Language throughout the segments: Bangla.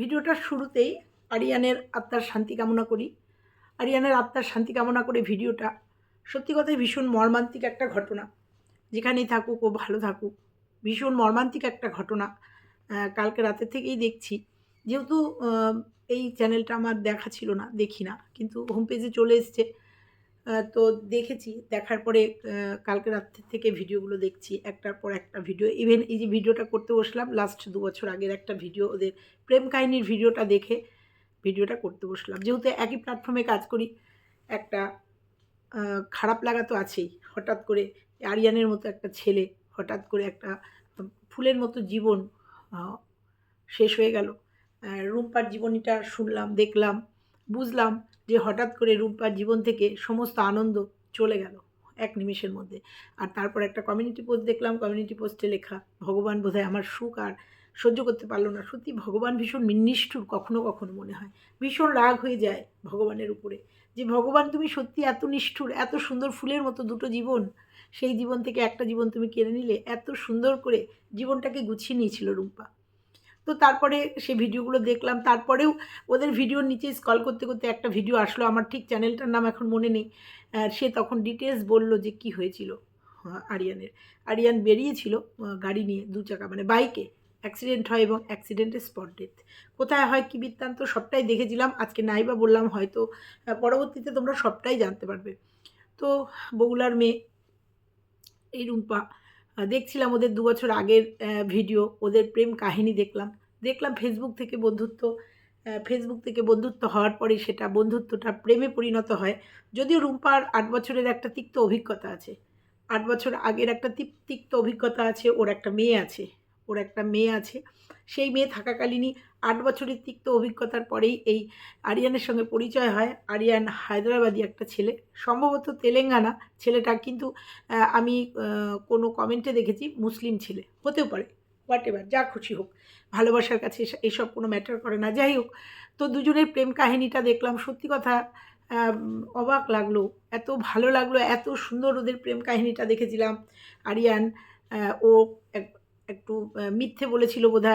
ভিডিওটার শুরুতেই আরিয়ানের আত্মার শান্তি কামনা করি। আরিয়ানের আত্মার শান্তি কামনা করে ভিডিওটা সত্যি কথাই ভীষণ মর্মান্তিক একটা ঘটনা। যেখানেই থাকুক ও ভালো থাকুক, ভীষণ মর্মান্তিক একটা ঘটনা কালকে রাতের থেকেই দেখছি। যেহেতু এই চ্যানেলটা আমার দেখা ছিল না, দেখি না, কিন্তু হোম পেজে চলে এসছে। তো দেখেছি, দেখার পরে কালকে রাত্রের থেকে ভিডিওগুলো দেখছি, একটার পর একটা ভিডিও। ইভেন এই যে ভিডিওটা করতে বসলাম লাস্ট দু বছর আগের একটা ভিডিও, ওদের প্রেম কাহিনীর ভিডিওটা দেখে ভিডিওটা করতে বসলাম। যেহেতু একই প্ল্যাটফর্মে কাজ করি, একটা খারাপ লাগা তো আছেই। হঠাৎ করে আরিয়ানের মতো একটা ছেলে, হঠাৎ করে একটা ফুলের মতো জীবন শেষ হয়ে গেল। রুম্পার জীবনীটা শুনলাম, দেখলাম, বুঝলাম যে হঠাৎ করে রুম্পার জীবন থেকে সমস্ত আনন্দ চলে গেল এক নিমেষের মধ্যে। আর তারপর একটা কমিউনিটি পোস্ট দেখলাম কমিউনিটি পোস্টে লেখা, ভগবান বোধহয় আমার সুখ আর সহ্য করতে পারল না। সত্যি ভগবান ভীষণ মিন্নিষ্ঠুর কখনো কখনো মনে হয়। ভীষণ রাগ হয়ে যায় ভগবানের উপরে। যে, ভগবান, তুমি সত্যি এত নিষ্ঠুর, এত সুন্দর ফুলের মতো দুটো জীবন, সেই জীবন থেকে একটা জীবন তুমি কেড়ে নিলে? এত সুন্দর করে জীবনটাকে গুছিয়ে নিয়েছিল রুম্পা তো তারপরে সে ভিডিওগুলো দেখলাম। তারপরেও ওদের ভিডিওর নিচে স্কল করতে করতে একটা ভিডিও আসলো। আমার ঠিক চ্যানেলটার নাম এখন মনে নেই। সে তখন ডিটেলস বলল যে কি হয়েছিল আরিয়ানের। আরিয়ান বেরিয়েছিল গাড়ি নিয়ে দু চাকা মানে বাইকে অ্যাক্সিডেন্ট হয় এবং অ্যাক্সিডেন্টের স্পট ডেথ কোথায় হয়, কী বৃত্তান্ত, সবটাই দেখেছিলাম। আজকে নাই বা বললাম, হয়তো পরবর্তীতে তোমরা সবটাই জানতে পারবে। তো বগুলার মেয়ে, এই রুম্পা দেখছিলাম ওদের দু বছর আগের ভিডিও, ওদের প্রেম কাহিনী দেখলাম। দেখলাম ফেসবুক থেকে বন্ধুত্ব ফেসবুক থেকে বন্ধুত্ব হওয়ার পরে সেটা বন্ধুত্বটা প্রেমে পরিণত হয়। যদিও রুম্পার আট বছরের একটা তিক্ত অভিজ্ঞতা আছে। আট বছর আগের একটা তিক- তিক্ত অভিজ্ঞতা আছে, ওর একটা মেয়ে আছে, ওর একটা মেয়ে আছে। সেই মেয়ে থাকাকালীনই আট বছরের তিক্ত অভিজ্ঞতার পরেই এই আরিয়ানের সঙ্গে পরিচয় হয়। আরিয়ান হায়দ্রাবাদি একটা ছেলে। সম্ভবত তেলেঙ্গানা। ছেলেটা কিন্তু আমি কোনো কমেন্টে দেখেছি, মুসলিম ছেলে। হতেও পারে। হোয়াট এভার যা খুশি হোক। ভালোবাসার কাছে এসব- কোনো ম্যাটার করে না। যাই হোক, তো দুজনের প্রেম কাহিনীটা দেখলাম, সত্যি কথা অবাক লাগল, এত ভালো লাগল, এত সুন্দর ওদের প্রেম কাহিনীটা দেখেছিলাম। আরিয়ান ও একটু মিথ্যে বলেছিল বোধ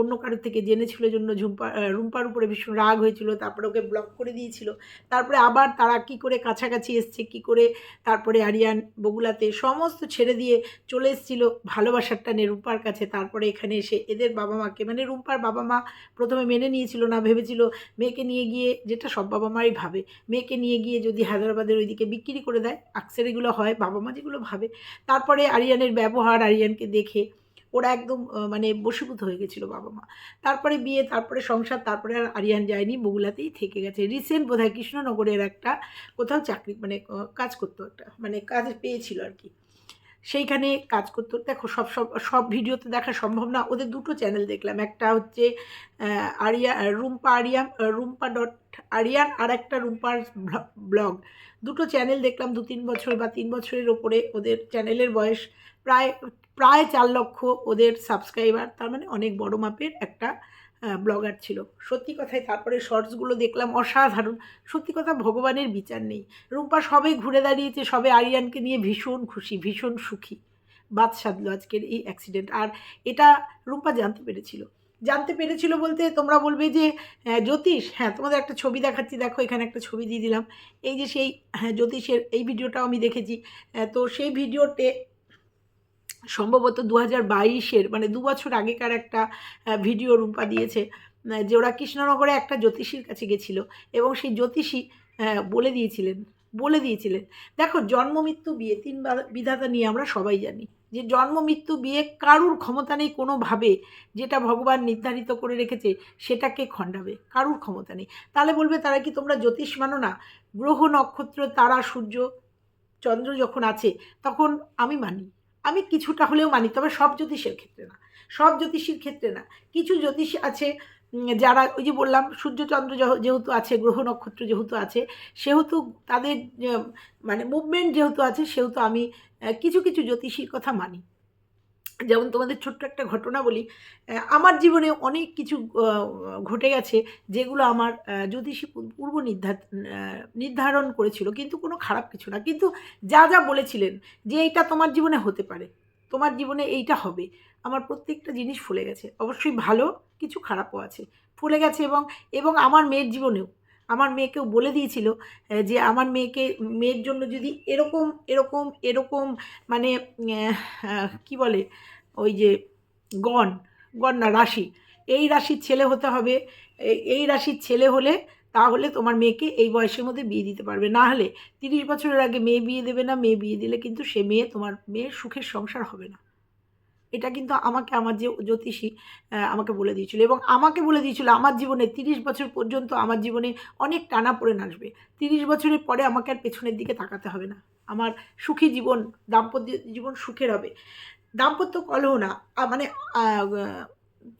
অন্য কারোর থেকে জেনেছিল জন্য ঝুম্পা রুম্পার উপরে ভীষণ রাগ হয়েছিল, তারপরে ওকে ব্লক করে দিয়েছিল। তারপরে আবার তারা কি করে কাছাকাছি এসছে, কি করে তারপরে আরিয়ান বগুলাতে সমস্ত ছেড়ে দিয়ে চলে এসেছিল ভালোবাসার টানে রুম্পার কাছে। তারপরে এখানে এসে এদের বাবা মাকে মানে রুম্পার বাবা মা প্রথমে মেনে নিয়েছিল না, ভেবেছিল মেয়েকে নিয়ে গিয়ে, যেটা সব বাবা মাই ভাবে, মেয়েকে নিয়ে গিয়ে যদি হায়দ্রাবাদের ওইদিকে বিক্রি করে দেয়, আকসের এগুলো হয়, বাবা মা যেগুলো ভাবে। তারপরে আরিয়ানের ব্যবহার, আরিয়ানকে দেখে ওরা একদম মানে বশীভূত হয়ে গেছিল বাবা মা তারপরে বিয়ে, তারপরে সংসার, তারপরে আর আরিয়ান যায়নি, বগুলাতেই থেকে গেছে। রিসেন্ট বোধহয় কৃষ্ণনগরের একটা কোথাও চাকরি মানে কাজ করতো একটা মানে কাজ পেয়েছিল আর কি। সেইখানে কাজ করতো। দেখো, সব সব সব ভিডিওতে দেখা সম্ভব না। ওদের দুটো চ্যানেল দেখলাম। একটা হচ্ছে আরিয়া, রুম্পা আরিয়াম রুম্পা ডট আরিয়ান আর একটা রুম্পার ব্লগ দুটো চ্যানেল দেখলাম দু তিন বছর বা তিন বছরের ওপরে ওদের চ্যানেলের বয়স। প্রায় প্রায় চার লক্ষ ওদের সাবস্ক্রাইবার তার মানে অনেক বড় মাপের একটা ব্লগার ছিল। সত্যি কথায় তারপরে শর্টসগুলো দেখলাম অসাধারণ। সত্যি কথা ভগবানের বিচার নেই। রুম্পা সবে ঘুরে দাঁড়িয়েছে, সবে আরিয়ানকে নিয়ে ভীষণ খুশি, ভীষণ সুখী। বাদ সাধলো আজকের এই অ্যাক্সিডেন্ট আর এটা রুম্পা জানতে পেরেছিল। জানতে পেরেছিল বলতে তোমরা বলবে যে জ্যোতিষ হ্যাঁ তোমাদের একটা ছবি দেখাচ্ছি। দেখো, এখানে একটা ছবি দিয়ে দিলাম। এই যে সেই হ্যাঁ জ্যোতিষের এই ভিডিওটাও আমি দেখেছি। তো সেই ভিডিওতে সম্ভবত দু হাজার বাইশের মানে দু বছর আগেকার একটা ভিডিও রূপা দিয়েছে যে ওরা কৃষ্ণনগরে একটা জ্যোতিষীর কাছে গেছিল এবং সেই জ্যোতিষী বলে দিয়েছিলেন বলে দিয়েছিলেন। দেখো, জন্ম, মৃত্যু, বিয়ে, তিন বিধাতা নিয়ে আমরা সবাই জানি যে জন্ম, মৃত্যু, বিয়ে কারুর ক্ষমতা নেই কোনোভাবে যেটা ভগবান নির্ধারিত করে রেখেছে সেটাকে খণ্ডাবে, কারুর ক্ষমতা নেই। তাহলে বলবে, তারা কি তোমরা জ্যোতিষ মানো না? গ্রহ, নক্ষত্র, তারা, সূর্য, চন্দ্র যখন আছে, তখন আমি মানি। আমি কিছুটা হলেও মানি, তবে সব জ্যোতিষের ক্ষেত্রে না। সব জ্যোতিষীর ক্ষেত্রে না। কিছু জ্যোতিষ আছে যারা ওই যে বললাম, সূর্যচন্দ্র যেহেতু আছে, গ্রহ নক্ষত্র যেহেতু আছে, সেহেতু তাদের মানে মুভমেন্ট যেহেতু আছে, সেহেতু আমি কিছু কিছু জ্যোতিষীর কথা মানি। যেমন তোমাদের ছোট্ট একটা ঘটনা বলি আমার জীবনে অনেক কিছু ঘটে গেছে যেগুলো আমার জ্যোতিষী পূর্ব নির্ধার নির্ধারণ করেছিল, কিন্তু কোনো খারাপ কিছু না। কিন্তু যা যা বলেছিলেন যে এটা তোমার জীবনে হতে পারে, তোমার জীবনে এইটা হবে, আমার প্রত্যেকটা জিনিস ফুলে গেছে। অবশ্যই ভালো, কিছু খারাপও আছে, ফুলে গেছে এবং এবং আমার মেয়ের জীবনেও। আমার মেয়েকেও বলে দিয়েছিল যে আমার মেয়েকে, মেয়ের জন্য যদি এরকম এরকম এরকম মানে কি বলে, ওই যে গণ গণ না, রাশি, এই রাশির ছেলে হতে হবে এই রাশির ছেলে হলে তাহলে তোমার মেয়েকে এই বয়সের মধ্যে বিয়ে দিতে পারবে। না হলে তিরিশ বছরের আগে মেয়ে বিয়ে দেবে না, মেয়ে বিয়ে দিলে কিন্তু সে মেয়ে তোমার, মেয়ের সুখের সংসার হবে না। এটা কিন্তু আমাকে আমার যে জ্যোতিষী আমাকে বলে দিয়েছিল এবং আমাকে বলে দিয়েছিল আমার জীবনে তিরিশ বছর পর্যন্ত আমার জীবনে অনেক টানা পড়ে আসবে। তিরিশ বছরের পরে আমাকে আর পেছনের দিকে তাকাতে হবে না। আমার সুখী জীবন, দাম্পত্য জীবন সুখের হবে। দাম্পত্য কলহ না মানে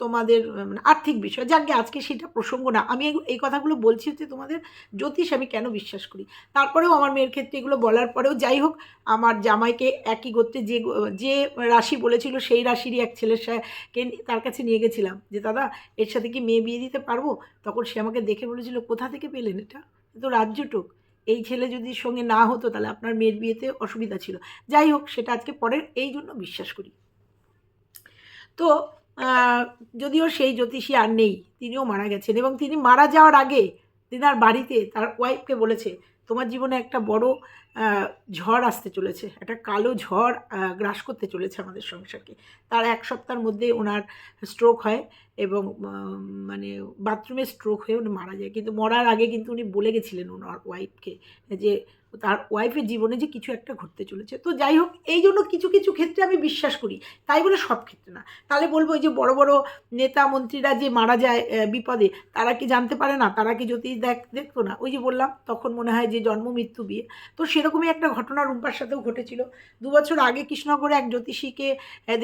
তোমাদের মানে আর্থিক বিষয়, যাকে আজকে সেটা প্রসঙ্গ না। আমি এই কথাগুলো বলছি হচ্ছে তোমাদের জ্যোতিষ আমি কেন বিশ্বাস করি? তারপরেও আমার মেয়ের ক্ষেত্রে এগুলো বলার পরেও যাই হোক, আমার জামাইকে একই গোত্রে যে যে রাশি বলেছিল, সেই রাশিরই এক ছেলের সাথে তার কাছে নিয়ে গেছিলাম। যে, দাদা, এর সাথে কি মেয়ে বিয়ে দিতে পারব? তখন সে আমাকে দেখে বলেছিল, কোথা থেকে পেলেন এটা? তো রাজ্যটুক এই ছেলে যদি সঙ্গে না হতো, তাহলে আপনার মেয়ের বিয়েতে অসুবিধা ছিল। যাই হোক, সেটা আজকে পরের, এই জন্য বিশ্বাস করি। তো যদিও সেই জ্যোতিষী আর নেই, তিনিও মারা গেছেন এবং তিনি মারা যাওয়ার আগে তিনার বাড়িতে তার ওয়াইফকে বলেছে, তোমার জীবনে একটা বড় ঝড় আসতে চলেছে। একটা কালো ঝড় গ্রাস করতে চলেছে আমাদের সংসারকে। তার এক সপ্তাহের মধ্যে ওনার স্ট্রোক হয় এবং মানে বাথরুমে স্ট্রোক হয়ে উনি মারা যায়। কিন্তু মরার আগে কিন্তু উনি বলে গেছিলেন ওনার ওয়াইফকে যে, তার ওয়াইফের জীবনে যে কিছু একটা ঘটতে চলেছে। তো যাই হোক, এই জন্য কিছু কিছু ক্ষেত্রে আমি বিশ্বাস করি। তাই বলে সব ক্ষেত্রে না। তাহলে বলব যে বড় বড় নেতা মন্ত্রীরা যে মারা যায় বিপদে, তারা কি জানতে পারে না? তারা কি জ্যোতিষ দেখ, দেখতো না? ওই যে বললাম, তখন মনে হয় যে জন্ম, মৃত্যু বিয়ে। তো সেরকমই একটা ঘটনা রুম্পার সাথেও ঘটেছিল। দু বছর আগে কৃষ্ণনগরে এক জ্যোতিষীকে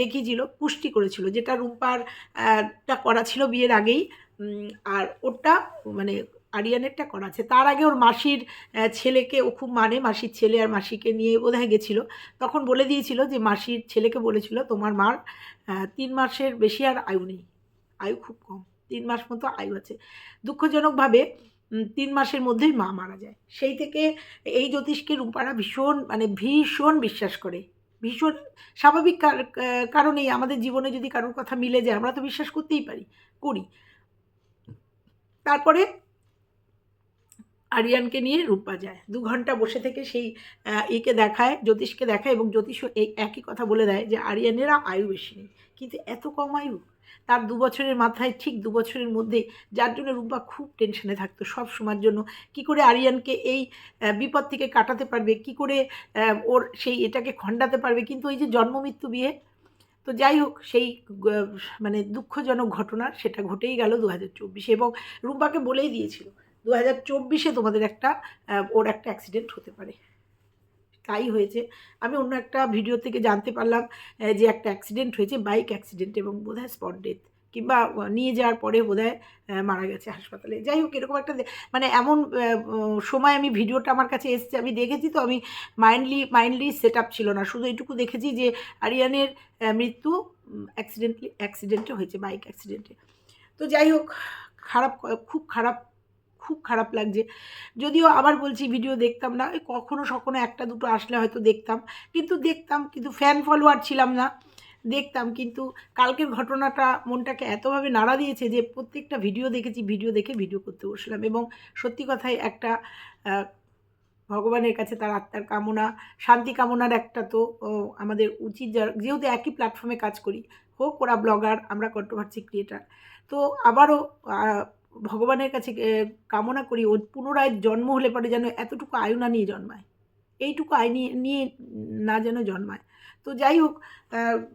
দেখিয়েছিল, পুষ্টি করেছিল, যেটা রুম্পার টা করা ছিল বিয়ের আগেই। আর ওটা মানে আরিয়ানেরটা করা আছে। তার আগে ওর মাসির ছেলেকে, ও খুব মানে মাসির ছেলে আর মাসিকে নিয়ে বোধহয় গেছিল। তখন বলে দিয়েছিল যে মাসির ছেলেকে বলেছিল, তোমার মার তিন মাসের বেশি আর আয়ু নেই। আয়ু খুব কম, তিন মাস মতো আয়ু আছে। দুঃখজনকভাবে তিন মাসের মধ্যেই মা মারা যায়। সেই থেকে এই জ্যোতিষকে রূপারা ভীষণ মানে ভীষণ বিশ্বাস করে। ভীষণ স্বাভাবিক কার- কারণেই আমাদের জীবনে যদি কারোর কথা মিলে যায়, আমরা তো বিশ্বাস করতেই পারি, করি। তারপরে আরিয়ানকে নিয়ে রূপা যায়। দু ঘণ্টা বসে থেকে সেই একে দেখায়, জ্যোতিষকে দেখায় এবং জ্যোতিষও এই একই কথা বলে দেয় যে আরিয়ানেরা আয়ু বেশি নেই। কিন্তু এত কম আয়ু? তার দু বছরের মাথায় ঠিক দু বছরের মধ্যে যার জন্য রূপা খুব টেনশনে থাকতো সব সময়ের জন্য। কি করে আরিয়ানকে এই বিপদ থেকে কাটাতে পারবে? কি করে ওর সেই এটাকে খণ্ডাতে পারবে? কিন্তু ওই যে জন্ম মৃত্যু বিয়ে, তো যাই হোক, সেই মানে দুঃখজনক ঘটনা সেটা ঘটেই গেল দু হাজার চব্বিশে এবং রুম্পাকে বলেই দিয়েছিল দু হাজার চব্বিশে তোমাদের একটা ওর একটা অ্যাক্সিডেন্ট হতে পারে। তাই হয়েছে। আমি অন্য একটা ভিডিও থেকে জানতে পারলাম যে একটা অ্যাক্সিডেন্ট হয়েছে বাইক অ্যাক্সিডেন্ট এবং বোধহয় স্পট ডেথ কিংবা নিয়ে যাওয়ার পরে বোধহয় মারা গেছে হাসপাতালে। যাই হোক, এরকম একটা মানে এমন সময় আমি ভিডিওটা আমার কাছে এসছে। আমি দেখেছি তো, আমি মাইন্ডলি মাইন্ডলি সেট আপ ছিল না। শুধু এইটুকু দেখেছি যে আরিয়ানের মৃত্যু অ্যাক্সিডেন্টলি অ্যাক্সিডেন্টে হয়েছে বাইক অ্যাক্সিডেন্টে তো যাই হোক, খারাপ, খুব খারাপ খুব খারাপ লাগছে। যদিও আবার বলছি ভিডিও দেখতাম না। কখনো সখনো একটা দুটো আসলে হয়তো দেখতাম। কিন্তু দেখতাম, কিন্তু ফ্যান ফলোয়ার ছিলাম না। দেখতাম, কিন্তু কালকের ঘটনাটা মনটাকে এতভাবে নাড়া দিয়েছে যে প্রত্যেকটা ভিডিও দেখেছি ভিডিও দেখে ভিডিও করতে বসলাম। এবং সত্যি কথাই একটা ভগবানের কাছে তার আত্মার কামনা, শান্তি কামনার একটা তো আমাদের উচিত যেহেতু একই প্ল্যাটফর্মে কাজ করি। হোক ওরা ব্লগার আমরা কন্ট্রোভার্সি ক্রিয়েটার তো আবারও ভগবানের কাছে কামনা করি ও পুনরায় জন্ম হলে পরে যেন এতটুকু আয়ু না নিয়ে জন্মায়। এইটুকু আয় নিয়ে না যেন জন্মায়। তো যাই হোক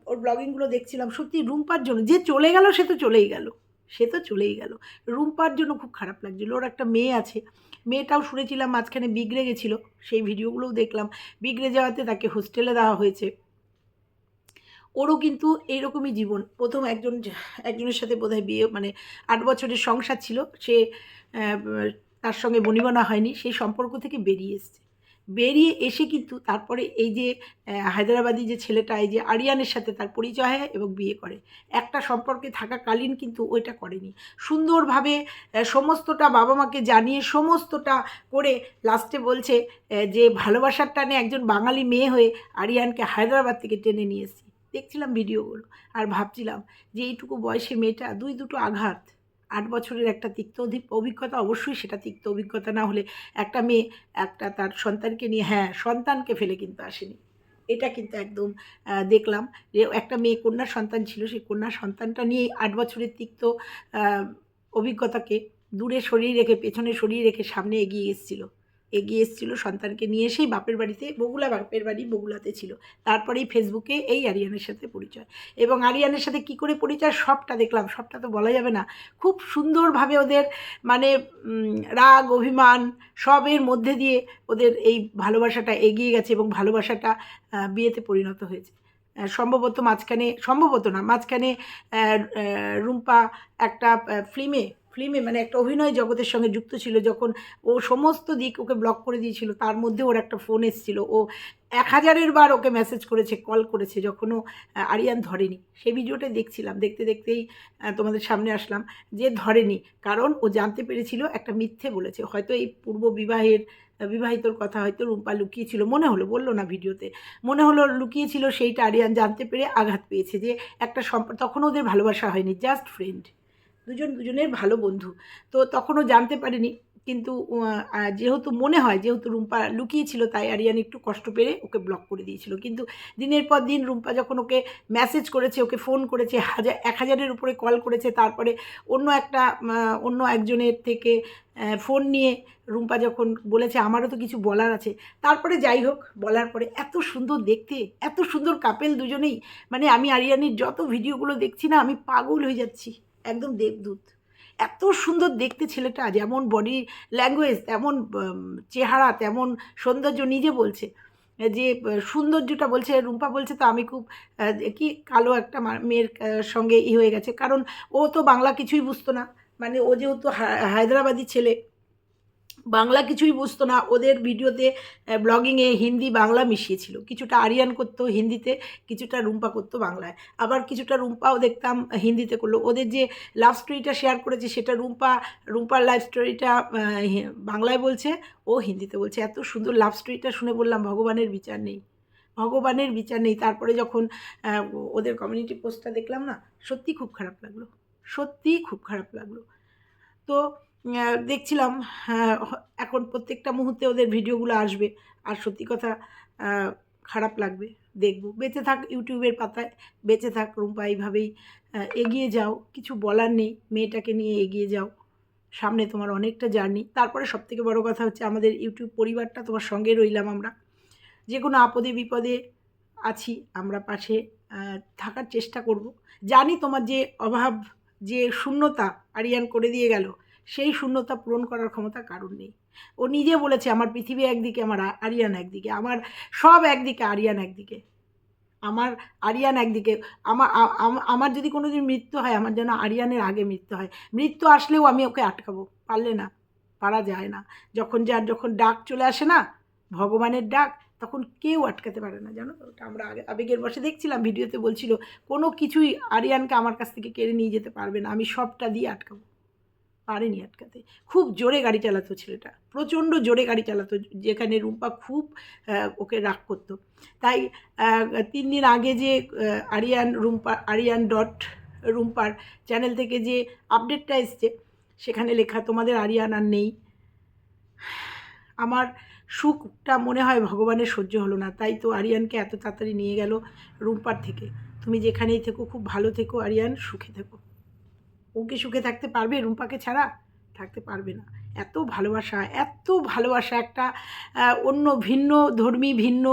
ওর ব্লগিংগুলো দেখছিলাম, সত্যি রুম্পার জন্য, যে চলে গেল সে তো চলেই গেল। সে তো চলেই গেল। রুম্পার জন্য খুব খারাপ লাগছিল। ওর একটা মেয়ে আছে, মেয়েটাও শুনেছিলাম মাঝখানে বিগড়ে গেছিল, সেই ভিডিওগুলোও দেখলাম। বিগড়ে যাওয়াতে তাকে হোস্টেলে দেওয়া হয়েছে। ওরও কিন্তু এইরকমই জীবন। প্রথম একজন, একজনের সাথে বোধহয় বিয়ে মানে আট বছরের সংসার ছিল। সে তার সঙ্গে বনিবনা হয়নি। সেই সম্পর্ক থেকে বেরিয়ে এসছে। বেরিয়ে এসে কিন্তু তারপরে এই যে হায়দ্রাবাদি যে ছেলেটা, এই যে আরিয়ানের সাথে তার পরিচয় হয় এবং বিয়ে করে। একটা সম্পর্কে থাকাকালীন কিন্তু ওইটা করেনি। সুন্দরভাবে সমস্তটা বাবা মাকে জানিয়ে, সমস্তটা করে লাস্টে বলছে যে ভালোবাসার টানে একজন বাঙালি মেয়ে হয়ে আরিয়ানকে হায়দ্রাবাদ থেকে টেনে নিয়ে এসেছি। দেখছিলাম ভিডিওগুলো আর ভাবছিলাম যে এইটুকু বয়সে মেয়েটা দুই দুটো আঘাত, আট বছরের একটা তিক্ত অভিজ্ঞতা, অবশ্যই সেটা তিক্ত অভিজ্ঞতা না হলে একটা মেয়ে একটা তার সন্তানকে নিয়ে হ্যাঁ সন্তানকে ফেলে কিন্তু আসেনি। এটা কিন্তু একদম দেখলাম যে একটা মেয়ে কন্যা সন্তান ছিল, সেই কন্যা সন্তানটা নিয়ে আট বছরের তিক্ত অভিজ্ঞতাকে দূরে সরিয়ে রেখে, পেছনে সরিয়ে রেখে সামনে এগিয়ে এসেছিল। এগিয়ে এসেছিল সন্তানকে নিয়ে এসেই বাপের বাড়িতে বগুলা বাপের বাড়ি বগুলাতে ছিল। তারপরেই ফেসবুকে এই আরিয়ানের সাথে পরিচয়। এবং আরিয়ানের সাথে কি করে পরিচয়? সবটা দেখলাম, সবটা তো বলা যাবে না। খুব সুন্দরভাবে ওদের মানে রাগ, অভিমান সবের মধ্যে দিয়ে ওদের এই ভালোবাসাটা এগিয়ে গেছে এবং ভালোবাসাটা বিয়েতে পরিণত হয়েছে। সম্ভবত মাঝখানে, সম্ভবত না, মাঝখানে রুম্পা একটা ফিল্মে ফিল্মে মানে একটা অভিনয় জগতের সঙ্গে যুক্ত ছিল, যখন ও সমস্ত দিক ওকে ব্লক করে দিয়েছিল, তার মধ্যে ওর একটা ফোন এসেছিল। ও এক হাজারের বার ওকে মেসেজ করেছে কল করেছে, যখন ও আরিয়ান ধরেনি। সেই ভিডিওটা দেখছিলাম, দেখতে দেখতেই তোমাদের সামনে আসলাম যে ধরেনি, কারণ ও জানতে পেরেছিল একটা মিথ্যে বলেছে। হয়তো এই পূর্ব বিবাহের বিবাহিতর কথা হয়তো রুম্পা লুকিয়েছিল, মনে হলো, বলল না ভিডিওতে। মনে হলো লুকিয়েছিল, সেইটা আরিয়ান জানতে পেরে আঘাত পেয়েছে যে একটা সম্পর্ক তখন ওদের ভালোবাসা হয়নি জাস্ট ফ্রেন্ড দুজন দুজনের ভালো বন্ধু। তো তখনও জানতে পারিনি, কিন্তু যেহেতু মনে হয়, যেহেতু রুম্পা লুকিয়েছিল, তাই আরিয়ান একটু কষ্ট পেরে ওকে ব্লক করে দিয়েছিল। কিন্তু দিনের পর দিন রুম্পা যখন ওকে মেসেজ করেছে, ওকে ফোন করেছে, হাজার, এক হাজারের উপরে কল করেছে, তারপরে অন্য একটা অন্য একজনের থেকে ফোন নিয়ে রুম্পা যখন বলেছে, আমারও তো কিছু বলার আছে। তারপরে যাই হোক, বলার পরে এত সুন্দর দেখতে, এত সুন্দর কাপেল দুজনেই মানে আমি আরিয়ানির যত ভিডিওগুলো দেখছি না, আমি পাগল হয়ে যাচ্ছি। একদম দেবদূত। এত সুন্দর দেখতে ছেলেটা, যেমন বডি ল্যাঙ্গুয়েজ তেমন চেহারা, তেমন সৌন্দর্য নিজে বলছে। যে সৌন্দর্যটা বলছে, রুম্পা বলছে, তো আমি খুব কি কালো একটা মেয়ের সঙ্গে ই হয়ে গেছে। কারণ ও তো বাংলা কিছুই বুঝতো না। মানে ও যেহেতু হায়দ্রাবাদি ছেলে বাংলা কিছুই বুঝতো না। ওদের ভিডিওতে ব্লগিংয়ে হিন্দি বাংলা মিশিয়েছিল। কিছুটা আরিয়ান করতো হিন্দিতে, কিছুটা রুম্পা করতো বাংলায়। আবার কিছুটা রুম্পাও দেখতাম হিন্দিতে করল। ওদের যে লাভ স্টোরিটা শেয়ার করেছে, সেটা রুম্পা, রুম্পার লাইফ স্টোরিটা বাংলায় বলছে, ও হিন্দিতে বলছে। এত সুন্দর লাভ স্টোরিটা শুনে বললাম, ভগবানের বিচার নেই। ভগবানের বিচার নেই। তারপরে যখন ওদের কমিউনিটি পোস্টটা দেখলাম না সত্যি খুব খারাপ লাগল। সত্যিই খুব খারাপ লাগল। তো দেখছিলাম আহ, এখন প্রত্যেকটা মুহূর্তে ওদের ভিডিওগুলো আসবে। আর সত্যি কথা খারাপ লাগবে দেখব। বেঁচে থাক ইউটিউবের পাতায় বেঁচে থাক রুম্পা এইভাবেই এগিয়ে যাও। কিছু বলার নেই মেয়েটাকে নিয়ে এগিয়ে যাও। সামনে তোমার অনেকটা জার্নি। তারপরে সবথেকে বড় কথা হচ্ছে আমাদের ইউটিউব পরিবারটা তোমার সঙ্গে রইলাম আমরা। যে কোনো আপদে বিপদে আছি আমরা পাশে থাকার চেষ্টা করব। জানি তোমার যে অভাব যে শূন্যতা আরিয়ান করে দিয়ে গেল। সেই শূন্যতা পূরণ করার ক্ষমতা কারণ নেই। ও নিজে বলেছে, আমার পৃথিবী একদিকে, আমার আরিয়ান একদিকে, আমার সব একদিকে, আরিয়ান একদিকে। আমার আরিয়ান একদিকে আমার আমার যদি কোনো দিন মৃত্যু হয়, আমার যেন আরিয়ানের আগে মৃত্যু হয়। মৃত্যু আসলেও আমি ওকে আটকাবো। পারলে না, পারা যায় না। যখন যার যখন ডাক চলে আসে না, ভগবানের ডাক, তখন কেউ আটকাতে পারে না, জানো ওটা আমরা আগে, আবেগের বসে দেখছিলাম, ভিডিওতে বলছিল, কোনো কিছুই আরিয়ানকে আমার কাছ থেকে কেড়ে নিয়ে যেতে পারবে না, আমি সবটা দিয়ে আটকাবো। পারেনি আটকাতে। খুব জোরে গাড়ি চালাতো ছেলেটা। প্রচণ্ড জোরে গাড়ি চালাতো, যেখানে রুম্পা খুব ওকে রাগ করতো। তাই তিন দিন আগে যে আরিয়ান রুম্পা, আরিয়ান ডট রুম্পার চ্যানেল থেকে যে আপডেটটা এসছে, সেখানে লেখা, তোমাদের আরিয়ান আর নেই। আমার সুখটা মনে হয় ভগবানের সহ্য হলো না। তাই তো আরিয়ানকে এত তাড়াতাড়ি নিয়ে গেল রুম্পার থেকে। তুমি যেখানেই থেকো, খুব ভালো থেকো আরিয়ান, সুখে থেকো। ও কি সুখে থাকতে পারবে? রুম্পাকে ছাড়া থাকতে পারবে না। এত ভালোবাসা এত ভালোবাসা একটা অন্য ভিন্ন ধর্মী, ভিন্ন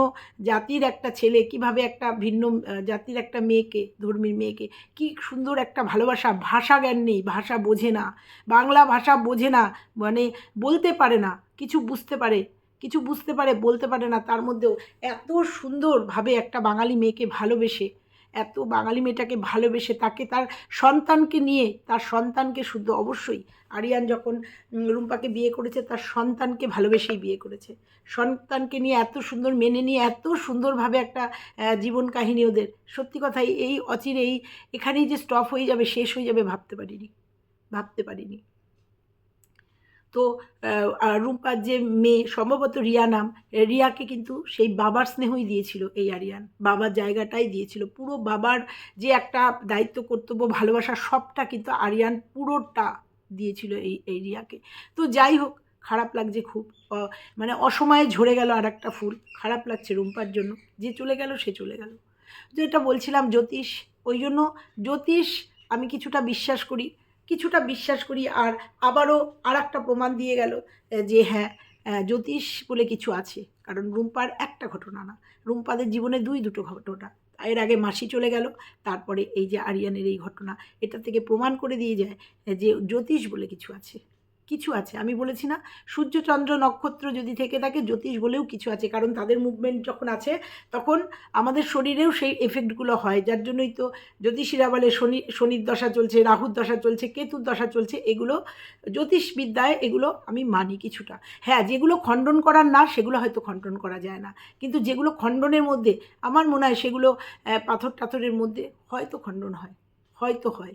জাতির একটা ছেলে, কীভাবে একটা ভিন্ন জাতির একটা মেয়েকে, ধর্মীর মেয়েকে, কি সুন্দর একটা ভালোবাসা। ভাষা জ্ঞান নেই, ভাষা বোঝে না। বাংলা ভাষা বোঝে না মানে বলতে পারে না, কিছু বুঝতে পারে, কিছু বুঝতে পারে, বলতে পারে না, তার মধ্যেও এত সুন্দরভাবে একটা বাঙালি মেয়েকে ভালোবেসে এত বাঙালি মেয়েটাকে ভালোবেসে তাকে, তার সন্তানকে নিয়ে, তার সন্তানকে শুদ্ধ অবশ্যই আরিয়ান যখন রুম্পাকে বিয়ে করেছে, তার সন্তানকে ভালোবেসেই বিয়ে করেছে। সন্তানকে নিয়ে এত সুন্দর, মেনে নিয়ে এত সুন্দরভাবে একটা জীবন কাহিনী ওদের। সত্যি কথা, এই অচিরেই এখানেই যে স্টপ হয়ে যাবে, শেষ হয়ে যাবে, ভাবতে পারিনি। ভাবতে পারিনি। তো রুম্পার যে মেয়ে, সম্ভবত রিয়া নাম রিয়াকে কিন্তু সেই বাবার স্নেহই দিয়েছিল এই আরিয়ান। বাবার জায়গাটাই দিয়েছিল। পুরো বাবার যে একটা দায়িত্ব, কর্তব্য, ভালোবাসা, সবটা কিন্তু আরিয়ান পুরোটা দিয়েছিল এই এই রিয়াকে। তো যাই হোক, খারাপ লাগছে খুব। মানে অসময়ে ঝরে গেল আর একটা ফুল। খারাপ লাগছে রুম্পার জন্য। যে চলে গেল, সে চলে গেল। যেটা বলছিলাম জ্যোতিষ, ওই জন্য জ্যোতিষ, আমি কিছুটা বিশ্বাস করি। কিছুটা বিশ্বাস করি আর আবারও আর একটা প্রমাণ দিয়ে গেল যে হ্যাঁ জ্যোতিষ বলে কিছু আছে। কারণ রুম্পার একটা ঘটনা না, রুম্পাদের জীবনে দুই দুটো ঘটনা। এর আগে মাসি চলে গেল, তারপরে এই যে আরিয়ানের এই ঘটনা, এটা থেকে প্রমাণ করে দিয়ে যায় যে জ্যোতিষ বলে কিছু আছে। কিছু আছে। আমি বলেছি না সূর্যচন্দ্র নক্ষত্র যদি থেকে থাকে, জ্যোতিষ বলেও কিছু আছে। কারণ তাদের মুভমেন্ট যখন আছে, তখন আমাদের শরীরেও সেই এফেক্টগুলো হয়। যার জন্যই তো জ্যোতিষীরা বলে শনি, শনির দশা চলছে, রাহুর দশা চলছে, কেতুর দশা চলছে, এগুলো জ্যোতিষবিদ্যায় এগুলো আমি মানি কিছুটা। হ্যাঁ যেগুলো খণ্ডন করার না, সেগুলো হয়তো খণ্ডন করা যায় না। কিন্তু যেগুলো খণ্ডনের মধ্যে, আমার মনে হয় সেগুলো পাথর টাথরের মধ্যে হয়তো খণ্ডন হয়। হয়তো হয়।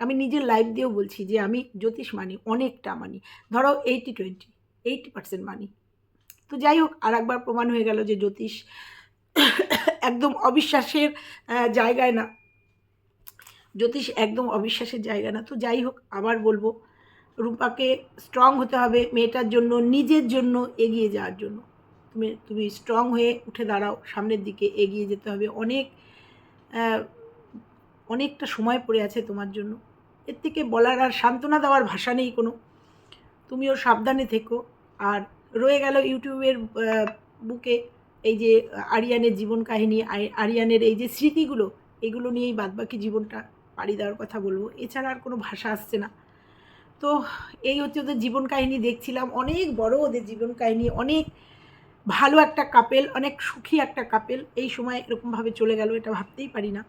আমি নিজের লাইফ দিয়েও বলছি যে আমি জ্যোতিষ মানি, অনেকটা মানি। ধরো এইটি টোয়েন্টি এইটি পার্সেন্ট মানি। তো যাই হোক আর একবার প্রমাণ হয়ে গেল যে জ্যোতিষ একদম অবিশ্বাসের জায়গায় না। জ্যোতিষ একদম অবিশ্বাসের জায়গা না। তো যাই হোক, আবার বলব, রূপাকে স্ট্রং হতে হবে মেয়েটার জন্য, নিজের জন্য এগিয়ে যাওয়ার জন্য। তুমি তুমি স্ট্রং হয়ে উঠে দাঁড়াও, সামনের দিকে এগিয়ে যেতে হবে। অনেক অনেকটা সময় পড়ে আছে তোমার জন্য। এর থেকে বলার আর সান্ত্বনা দেওয়ার ভাষা নেই কোনো। তুমিও সাবধানে থেকো। আর রয়ে গেল ইউটিউবের বুকে এই যে আরিয়ানের জীবন কাহিনী আরিয়ানের এই যে স্মৃতিগুলো, এগুলো নিয়েই বাদবাকি জীবনটা পাড়ি দেওয়ার কথা বলব। এছাড়া আর কোনো ভাষা আসছে না। তো এই হচ্ছে ওদের জীবন কাহিনী দেখছিলাম। অনেক বড় ওদের জীবন কাহিনী, অনেক ভালো একটা কাপেল অনেক সুখী একটা কাপেল এই সময় এরকমভাবে চলে গেল, এটা ভাবতেই পারি না।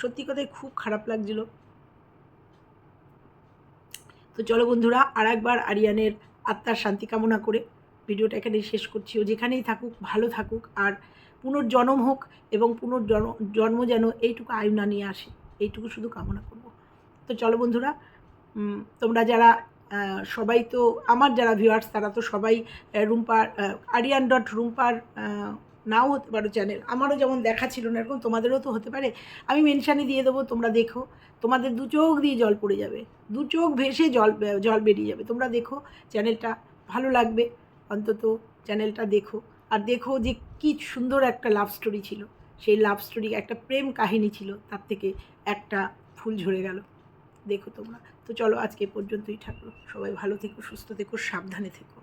সত্যি কথাই খুব খারাপ লাগছিল। তো চলো বন্ধুরা আর একবার আরিয়ানের আত্মার শান্তি কামনা করে ভিডিওটা এখানেই শেষ করছি। ও যেখানেই থাকুক, ভালো থাকুক, আর পুনর্জন্ম হোক এবং পুনর্জন্ম জন্ম যেন এইটুকু আয়ু না নিয়ে আসে, এইটুকু শুধু কামনা করব। তো চলো বন্ধুরা তোমরা যারা সবাই তো, আমার যারা ভিউয়ার্স তারা তো সবাই রুম্পার আরিয়ান ডট রুম্পার নাও হতে পারো চ্যানেল আমারও যেমন দেখা ছিল না, এরকম তোমাদেরও তো হতে পারে। আমি মেনশানে দিয়ে দেবো, তোমরা দেখো। তোমাদের দু চোখ দিয়ে জল পড়ে যাবে। দু চোখ ভেসে জল জল বেরিয়ে যাবে। তোমরা দেখো চ্যানেলটা ভালো লাগবে। অন্তত চ্যানেলটা দেখো। আর দেখো যে কি সুন্দর একটা লাভ স্টোরি ছিল। সেই লাভ স্টোরি একটা প্রেম কাহিনী ছিল। তার থেকে একটা ফুল ঝরে গেল। দেখো তোমরা। তো চলো আজকে পর্যন্তই থাকল। সবাই ভালো থেকো, সুস্থ থেকো, সাবধানে থেকো।